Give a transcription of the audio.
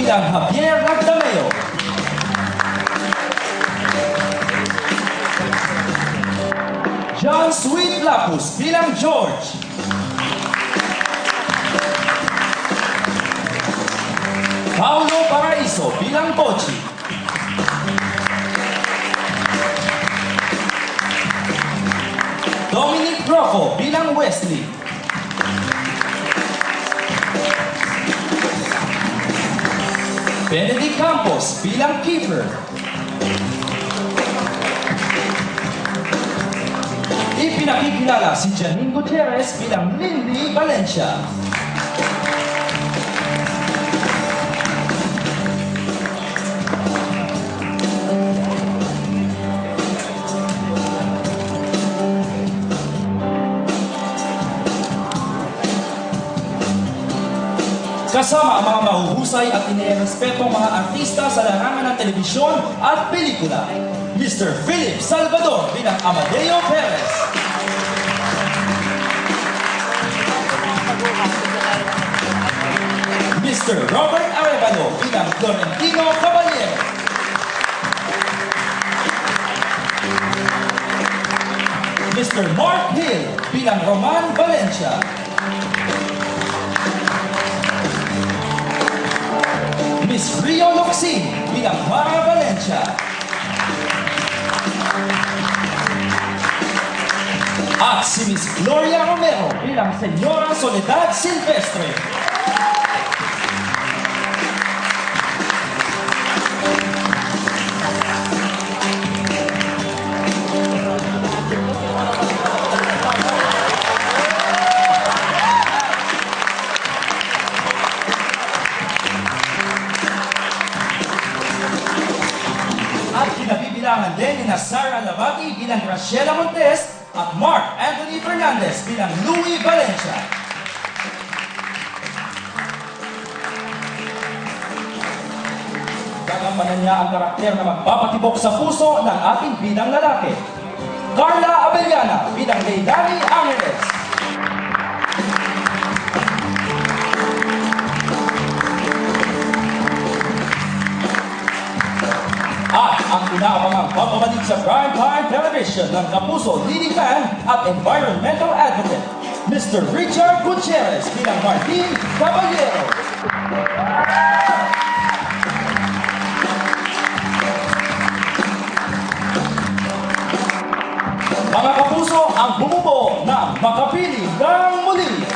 bilang Javier. John Sweet Lapus bilang George. Paulo Paraiso bilang Pochi. Dominic Rocco bilang Wesley. Benedict Campos bilang Keeper. Ipinakikilala si Janine Gutierrez bilang Lindy Valencia. Kasama ang mga mahuhusay at inirespetong mga artista sa larangan ng telebisyon at pelikula. Mr. Philip Salvador bilang Amadeo Perez. Mr. Robert Arevalo bilang Florentino Caballero. Mr. Mark Hill bilang Roman Valencia. marcha. Gloria Romero y la señora Soledad Silvestre. At kinabibilangan din ni Sara Labati bilang Graciela Montes at Mark Anthony Fernandez bilang Louis Valencia. Gagampanan niya ang karakter na magpapatibok sa puso ng ating bidang lalaki. Carla Abellana bilang Leilani Angeles. inaabangang pagpapanig sa primetime television ng Kapuso Leading Man at Environmental Advocate, Mr. Richard Gutierrez bilang Martin Caballero. Mga kapuso ang bumubo ng Makapili ng Muli